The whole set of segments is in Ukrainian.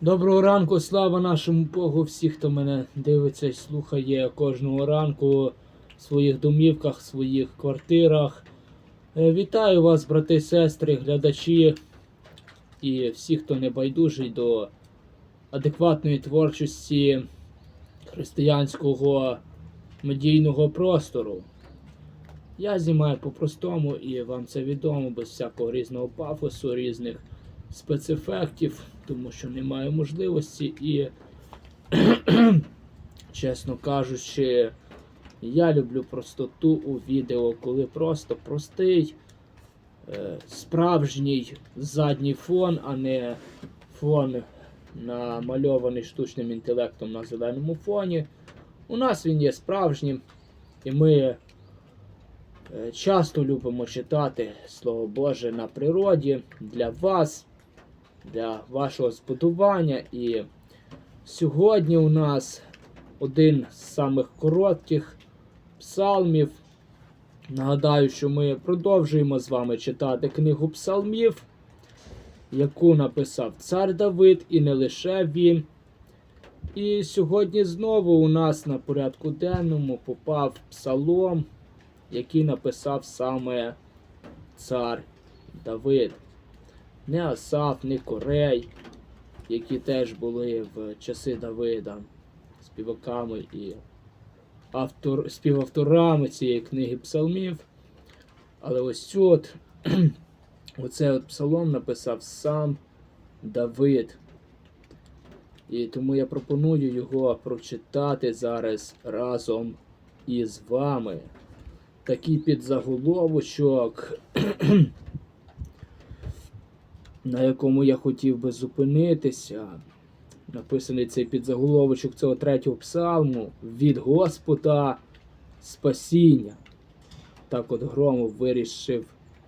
Доброго ранку, слава нашому Богу, всіх, хто мене дивиться і слухає кожного ранку в своїх домівках, в своїх квартирах. Е, Вітаю вас, брати, сестри, глядачі і всі, хто не байдужий до адекватної творчості християнського медійного простору. Я знімаю по-простому і вам це відомо, без всякого різного пафосу, різних спецефектів, тому що немає можливості і, чесно кажучи, я люблю простоту у відео, коли просто простий, е, справжній задній фон, а не фон намальований штучним інтелектом на зеленому фоні. У нас він є справжнім, і ми е, часто любимо читати Слово Боже на природі для вас, для вашого збудування. І сьогодні у нас один з самих коротких псалмів. Нагадаю, що ми продовжуємо з вами читати книгу псалмів, яку написав цар Давид, і не лише він. І сьогодні знову у нас на порядку денному попав псалом, який написав саме цар Давид. Не Асаф, не Корей, які теж були в часи Давида співаками і автор, співавторами цієї книги псалмів. Але ось от, оцей от псалом написав сам Давид. І тому я пропоную його прочитати зараз разом із вами. Такий підзаголовочок, на якому я хотів би зупинитися. Написаний цей підзаголовочок цього третього псалму від Господа спасіння. Так от Громов вирішив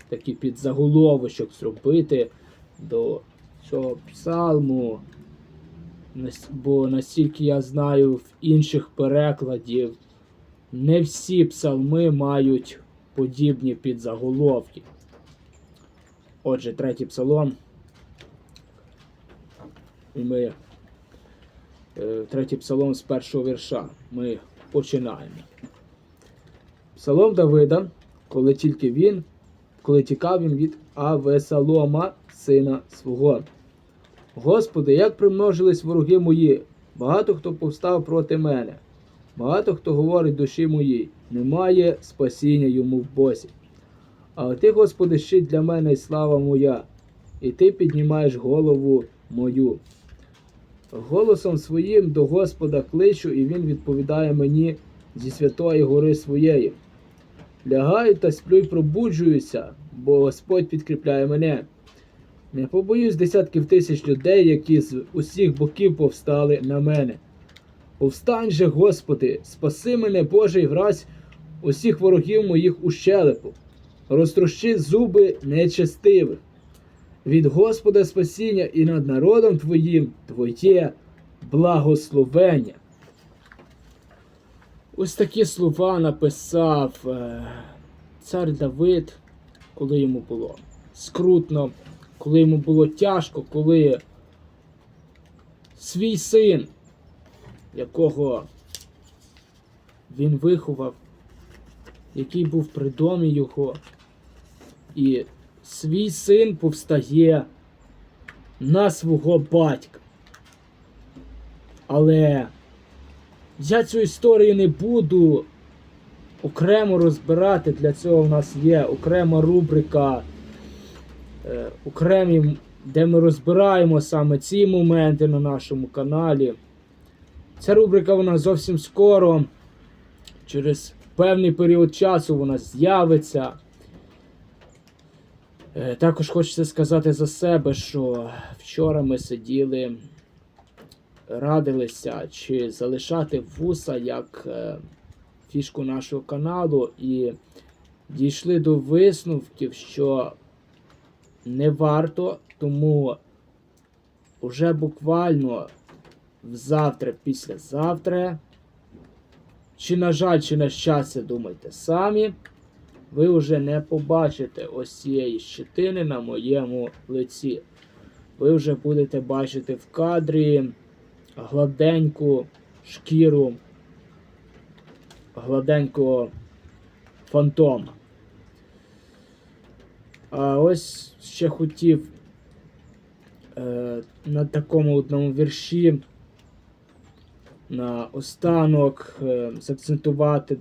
такий підзаголовочок зробити до цього псалму. Бо настільки я знаю в інших перекладів, не всі псалми мають подібні підзаголовки. Отже, третій псалом. І ми. е, Третій псалом з першого вірша. Ми починаємо. Псалом Давида, коли тільки він, коли тікав він від Авесалома, сина свого. Господи, як примножились вороги мої, багато хто повстав проти мене, багато хто говорить душі моїй, немає спасіння йому в Бозі. Але ти, Господи, щит для мене і слава моя, і ти піднімаєш голову мою. Голосом своїм до Господа кличу, і Він відповідає мені зі святої гори своєї. Лягаю та сплю й пробуджуюся, бо Господь підкріпляє мене. Не побоюсь десятків тисяч людей, які з усіх боків повстали на мене. Повстань же, Господи, спаси мене, Боже, і вразь усіх ворогів моїх у щелепу, розтрощи зуби нечестивих. Від Господа спасіння і над народом Твоїм Твоє благословення. Ось такі слова написав е, цар Давид, коли йому було скрутно, коли йому було тяжко, коли свій син, якого він виховав, який був при домі його, і свій син повстає на свого батька. Але я цю історію не буду окремо розбирати. Для цього в нас є окрема рубрика, е, окремі, де ми розбираємо саме ці моменти на нашому каналі. Ця рубрика вона зовсім скоро, через певний період часу вона з'явиться. Е, Також хочеться сказати за себе, що вчора ми сиділи, радилися, чи залишати вуса як е, фішку нашого каналу, і дійшли до висновків, що не варто, тому вже буквально завтра, післязавтра, чи на жаль, чи на щастя, думайте самі ви вже не побачите ось цієї щетини на моєму лиці. ви вже будете бачити в кадрі гладеньку шкіру гладенького фантома. А ось ще хотів е, на такому одному вірші на останок е, закцентувати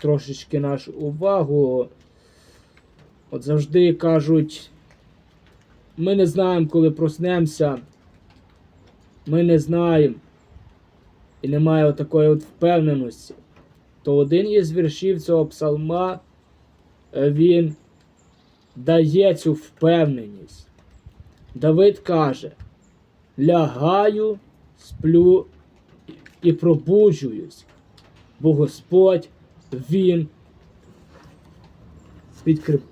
трошечки нашу увагу. От завжди кажуть, ми не знаємо, коли проснемося, ми не знаємо, і немає такої от впевненості. То один із віршів цього псалма е, він дає цю впевненість. Давид каже: лягаю, сплю і пробуджуюсь, бо Господь Він підкріп...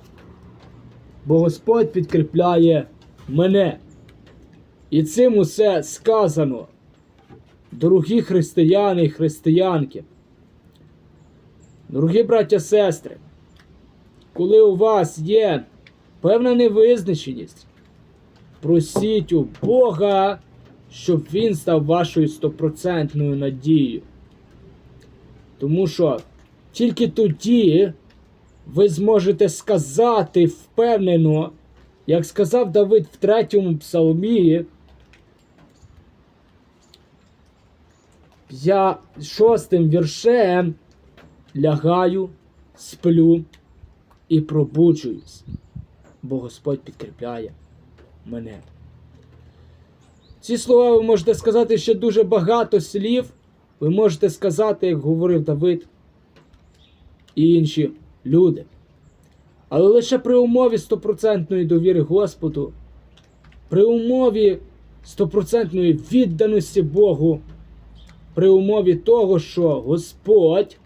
бо Господь підкріпляє мене. І цим усе сказано, дорогі християни і християнки. Дорогі браття сестри, коли у вас є певна невизначеність, просіть у Бога, щоб Він став вашою стопроцентною надією. Тому що тільки тоді ви зможете сказати впевнено, як сказав Давид в третьому псалмі, я шостим віршем лягаю, сплю і пробуджуюсь, бо Господь підкріпляє мене. Ці слова ви можете сказати ще дуже багато слів. Ви можете сказати, як говорив Давид інші люди. Але лише при умові стопроцентної довіри Господу, при умові стопроцентної відданості Богу, при умові того, що Господь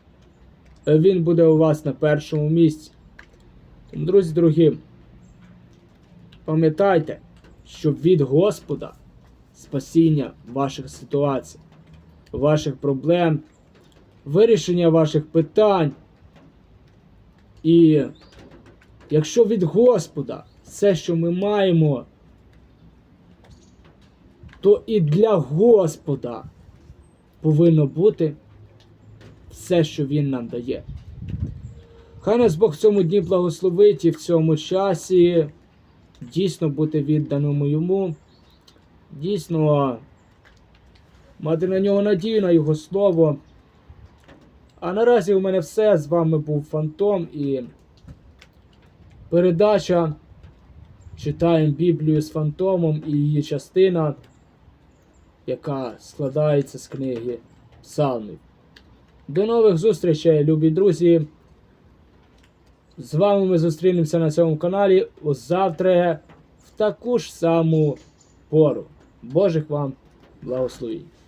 е, Він буде у вас на першому місці. Тому, друзі дорогі, пам'ятайте, що від Господа спасіння ваших ситуацій, ваших проблем, вирішення ваших питань. І якщо від Господа все, що ми маємо, то і для Господа повинно бути все, що Він нам дає. Хай нас Бог в цьому дні благословить і в цьому часі дійсно бути відданому йому, дійсно мати на нього надію на Його слово. А наразі у мене все. З вами був Фантом і передача. Читаємо Біблію з Фантомом і її частина, яка складається з книги Псалмів. До нових зустрічей, любі друзі! З вами ми зустрінемося на цьому каналі завтра в таку ж саму пору. Божих вам благословень!